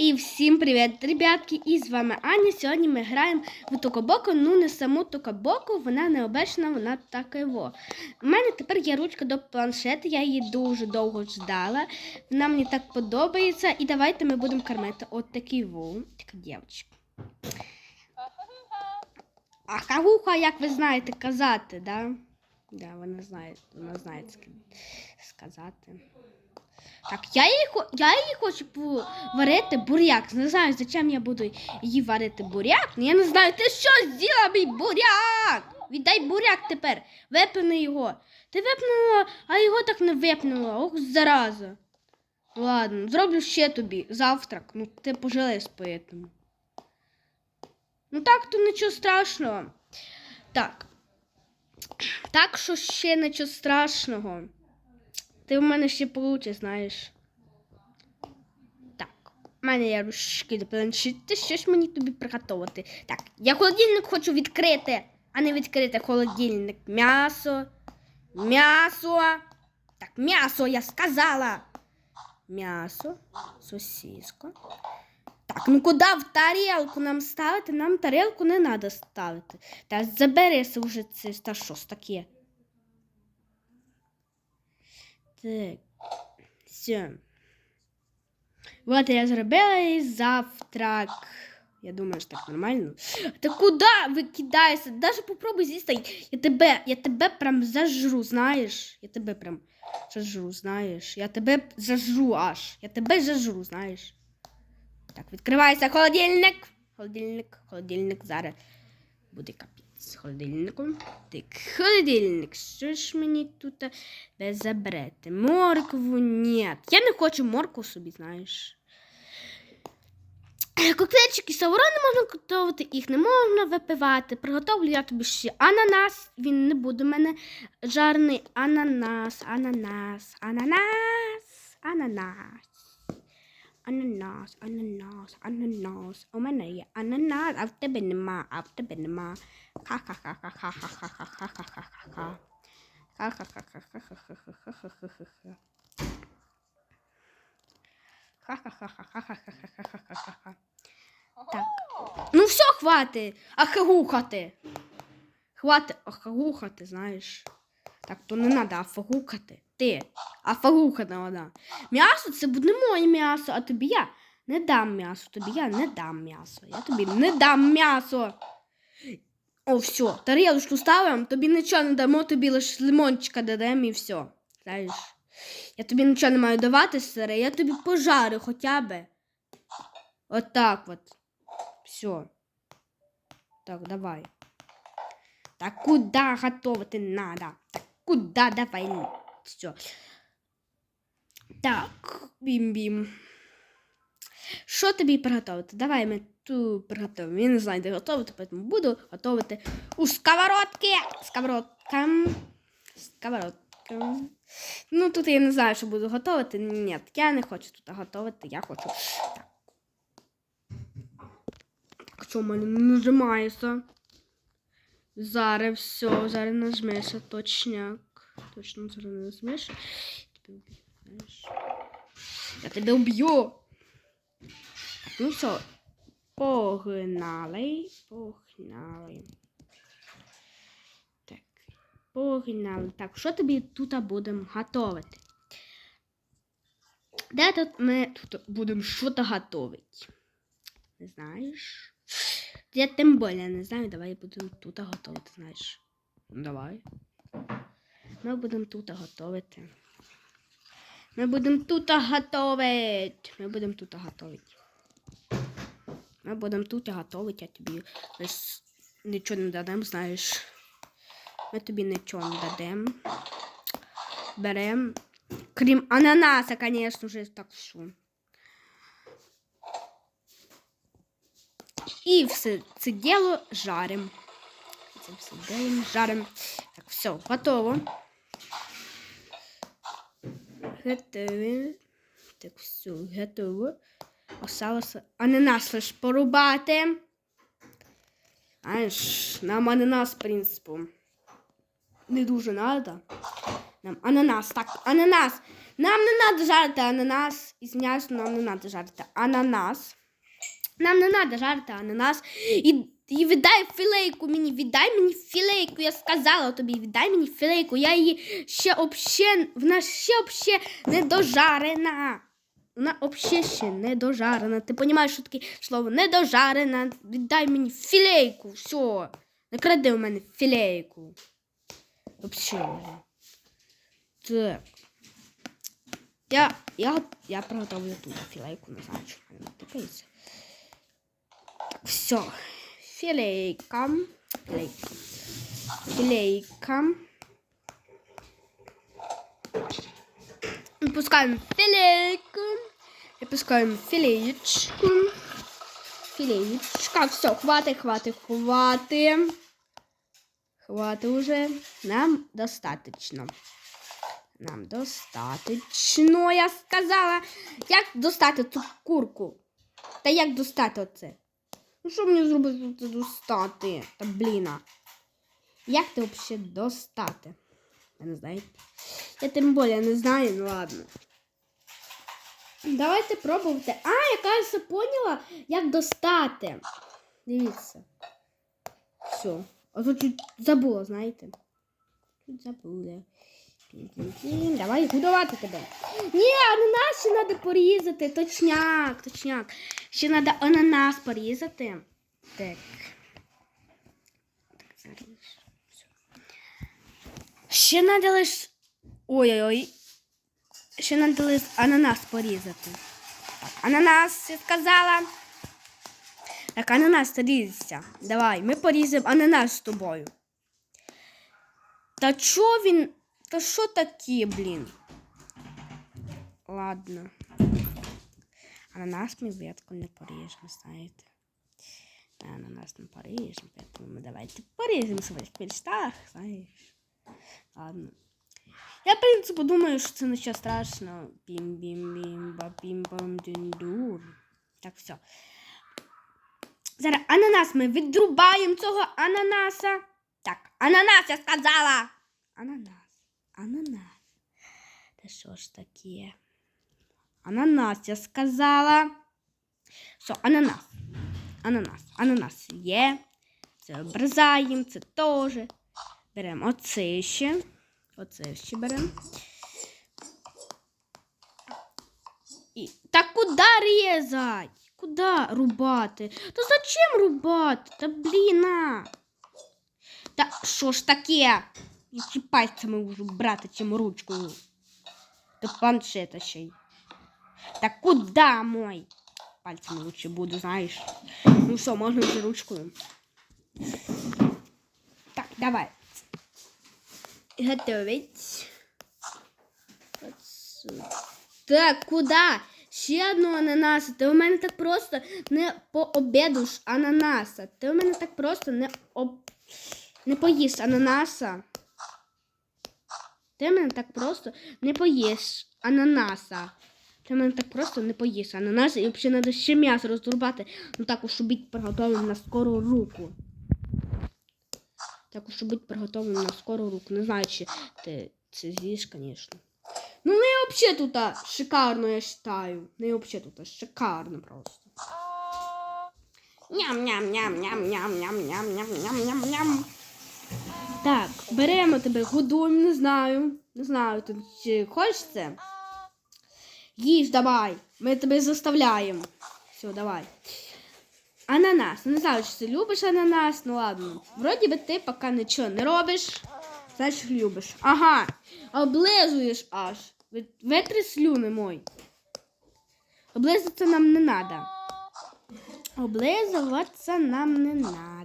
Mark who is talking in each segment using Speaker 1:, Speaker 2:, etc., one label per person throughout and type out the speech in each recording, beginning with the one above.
Speaker 1: І всім привіт, ребятки! І з вами Аня. Сьогодні ми граємо в Токобоку. Ну, не саму Токобоку, вона не обечна, вона така його. У мене тепер є ручка до планшету, я її дуже довго ждала. Вона мені так подобається. І давайте ми будемо кормити от такий во. Така дівчинка. А кагуха, як ви знаєте, казати, да? Да, вона знає, вона знає сказати. Так, я її, я її хочу варити буряк. Не знаю, зачем я буду її варити буряк. Я не знаю, ти що зробила мій буряк? Віддай буряк тепер. Випни його. Ти випнула, а його так не випнула. Ох, зараза. Ладно, зроблю ще тобі завтрак. Ну, ти пожалеєш поэтому. Ну так, то нічого страшного. Так. Так що ще нічого страшного. Ти в мене ще получиш, знаєш. Так, в мене є ручки до планшети, що ж мені тобі приготувати? Так, я холодильник хочу відкрити, а не відкрити холодильник. М'ясо. М'ясо. Так, м'ясо, я сказала. М'ясо, сосиска. Так, ну куди в тарілку нам ставити? Нам тарілку не треба ставити. Та заберися вже це та що ж таке. Так. Все. Вот я зробила і завтрак. Я думаю, що так нормально. Та куди викидаєшся? Даже попробуй з'їсти. Я тебе, я тебе прям зажру, знаєш? Я тебе прям зажру, знаєш? Я тебе зажру аж. Я тебе зажру, знаєш? Так, відкривається холодильник. Холодильник, холодильник зараз буде капець з холодильником. Так, холодильник. Що ж мені тут не забрати? Моркву ні. Я не хочу моркву собі, знаєш. Коктейльчики савора не можна готувати, їх не можна випивати. Приготовлю я тобі ще ананас. Він не буде в мене жарний ананас, ананас, ананас, ананас. А в тебе нема, а в тебе нема. Ха-ха-ха-ха-ха-ха-ха-ха-ха-ха-ха. Ха-ха-ха-ха-ха-ха-ха-ха-ха-ха-ха. Ха-ха-ха-ха-ха-ха-ха-ха-ха-ха-ха. Так. Ну все, хвати. Ахагухати. Хвати ахагухати, знаєш. Так, то не треба афагукати. Ти. Афагухати вона. М'ясо це буде моє м'ясо, а тобі я не дам м'ясо. Тобі я не дам м'ясо. Я тобі не дам м'ясо. О, все, тарілочку ставимо, тобі нічого не дамо, тобі лише лимончика дадемо і все. Знаєш. Я тобі нічого не маю давати, сире, я тобі пожарю хоча б. От так от. Все. Так, давай. Так куда готовити надо? Так куда давай? Все. Так, бім-бім. Що тобі приготувати? Давай ми ту приготуємо. Я не знаю, де готувати, тому буду готувати у сковородки. Сковородка. Сковородка. Ну, тут я не знаю, що буду готувати. Ні, я не хочу тут готувати, я хочу. Так. Що в мене не нажимається? Зараз все, зараз нажмешся, точняк. Точно зараз не нажмеш. Тебе вб'ю, знаєш. Я тебе. Так, ну все. Погнали. Погнали. Так. Погнали. Так, що тобі тут будемо готувати? Де тут ми тут будемо щось готувати? Не знаєш? Я тим більше не знаю, давай будемо тут готувати, знаєш. Ну, давай. Ми будемо тут готувати. Ми будемо тут готувати. Ми будемо тут готувати. Ми будемо тут готувати, а тобі лиш нічого не дадемо, знаєш. Ми тобі нічого не дадемо. Беремо. Крім ананаса, звісно ж, так що. І все це діло жарим. Це все діло жарим. Так, все, готово. Готові. Так, все, готово. Осталося ананас лиш порубати. Знаєш, нам ананас, в принципі, не дуже треба. Нам ананас. Так, ананас. Нам не треба жарити ананас. Ізвиняюсь, нам не треба жарити ананас. Нам не треба жарити ананас. І, і віддай філейку мені, віддай мені філейку. Я сказала тобі, віддай мені філейку. Я її ще обще, вона ще обще не дожарена. Вона взагалі ще не дожарена. Ти розумієш, що таке слово недожарена. Віддай мені філейку. Все. Не кради у мене філейку. Взагалі. Так. Я, я, я приготовлю ту філейку, не знаю. Все. Філейка. Філейка. Філейка. Выпускаем филейку. Выпускаем филеечку. Филеечка. Все, хватит, хватит, хватит. Хватит уже. Нам достаточно. Нам достаточно, я сказала. Як достати цю курку? Та як достати оце? Ну що мені зробити це достати? Та бліна. Як це взагалі достати? Я не знаю. Я тим більше не знаю, ну ладно. Давайте пробувати. А, я кажется, поняла, як достати. Дивіться. Все. А тут чуть забула, знаєте. Чуть забула. Тін-тін-тін. Давай годувати тебе. Ні, ананас ще треба порізати. Точняк, точняк. Ще треба ананас порізати. Так. Так, зараз. Ще треба лиш. Ой-ой-ой. Ще треба лиш ананас порізати. Ананас, я сказала. Так, ананас різься. Давай, ми поріземо ананас з тобою. Та чо він. Та що таке, блін? Ладно. Ананас ми ветку не поріжемо, знаєте. Ананас не поріжемо, поэтому ми давайте поріжемо своїх мечтах, знаєш. Ладно. Я, в принципі, думаю, що це нічого страшного. бім ба бім бам дин дур Так, все. Зараз ананас ми відрубаємо цього ананаса. Так, ананас, я сказала. Ананас. Ананас. Та що ж таке? Ананас, я сказала. Все, ананас. Ананас. Ананас є. Це обрізаємо, це теж. Беремо оце ще. Оце ще беремо. І... Та куди різати? Куди рубати? Та зачем рубати? Та бліна. Та що ж таке? Які пальцями можу брати, чим ручкою. Та планшета ще й. Та куди мой? Пальцями лучше буду, знаєш. Ну що, можна вже ручкою. Так, давай. Готовить. Так, куди? Ще одного ананаса. Ти у мене так просто не пообідуш ананаса. Ти у мене так просто не об... не поїш ананаса. Ти мене так просто не поїш ананаса. Ти мене так просто не поїш ананаса. І взагалі треба ще м'ясо розрубати. Ну так, щоб бути приготовленим на скору руку. Так, щоб бути приготовленим на скору руку. Не знаю, чи ти це з'їш, звісно. Ну, не взагалі тут шикарно, я вважаю. Не взагалі тут шикарно просто. Ням-ням-ням-ням-ням-ням-ням-ням-ням-ням. Так, беремо тебе, годуємо, не знаю. Не знаю, чи хочеш це? Їж, давай. Ми тебе заставляємо. Все, давай. Ананас. Не знаю, чи ти любиш ананас, ну ладно. Вроді би ти поки нічого не робиш. Значить любиш. Ага. Облизуєш аж. Ви- Витри слюни мой. Облизуватися нам не треба. Облизуватися нам не надо.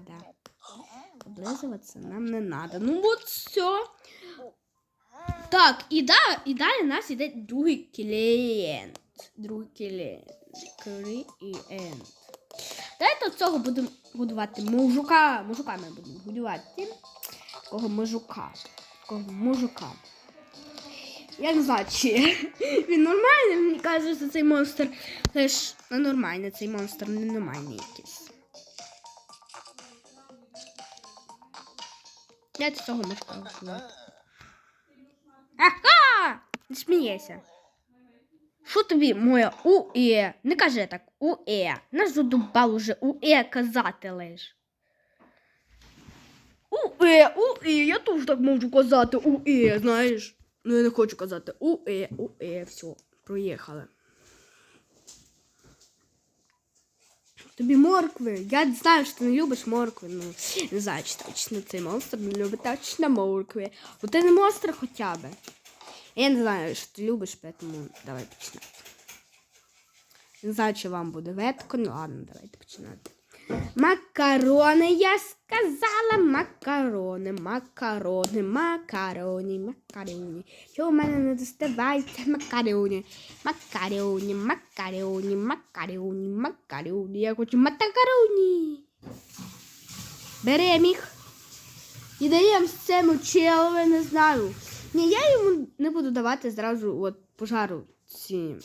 Speaker 1: Облизуватися нам не надо. Ну от все. Так, і, да, і далі у нас іде другий клієнт. Другий клієнт. Клієнт. Давайте от цього будемо годувати мужика. Мужика ми будемо годувати. Такого мужика. Такого мужика. Я не знаю, чи він нормальний, мені кажеться, цей монстр. Теж не нормальний, цей монстр не нормальний якийсь. Я цього мужика вбиваю. Ага! Не смієшся. Що тобі моя УЕ? Не кажи так, УЕ. Нас задубав уже УЕ казати лиш. УЕ, УЕ, я теж так можу казати УЕ, знаєш. Ну я не хочу казати УЕ, УЕ, все, проїхали. Тобі моркви. Я знаю, що ти не любиш моркви. Ну, не знаю, чи точно цей монстр не любить точно моркви. Ну ти не монстр хоча б. Я не знаю, що ти любиш, поэтому давай починати. Не знаю, чи вам буде ветко, ну ладно, давайте починати. Макарони, я сказала макарони, макарони, макароні, макароні. Що в мене не достигається макароні, макароні, макароні, макароні, макароні. Я хочу макароні. Берем їх. І даємо цьому челові, не знаю. Ні, я йому не буду давати зразу от пожару ці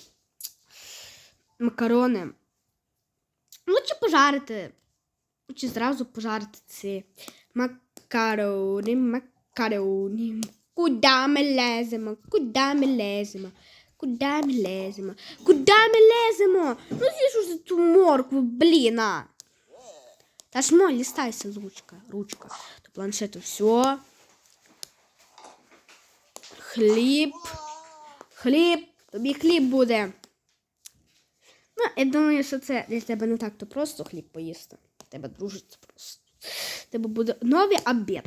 Speaker 1: макарони. Лучше пожарити. Лучше зразу пожарити ці макарони, макарони. Куда ми леземо? Куда ми леземо? Куда ми леземо? Куда ми леземо? Ну з'їж цю моркву, блін, а. Та ж мой, листайся, ручка, ручка. До планшету все. Хліб. Хліб. Тобі хліб буде. Ну, я думаю, що це для тебе не так то просто хліб поїсти. Тебе дружиться просто. Тебе буде новий обід.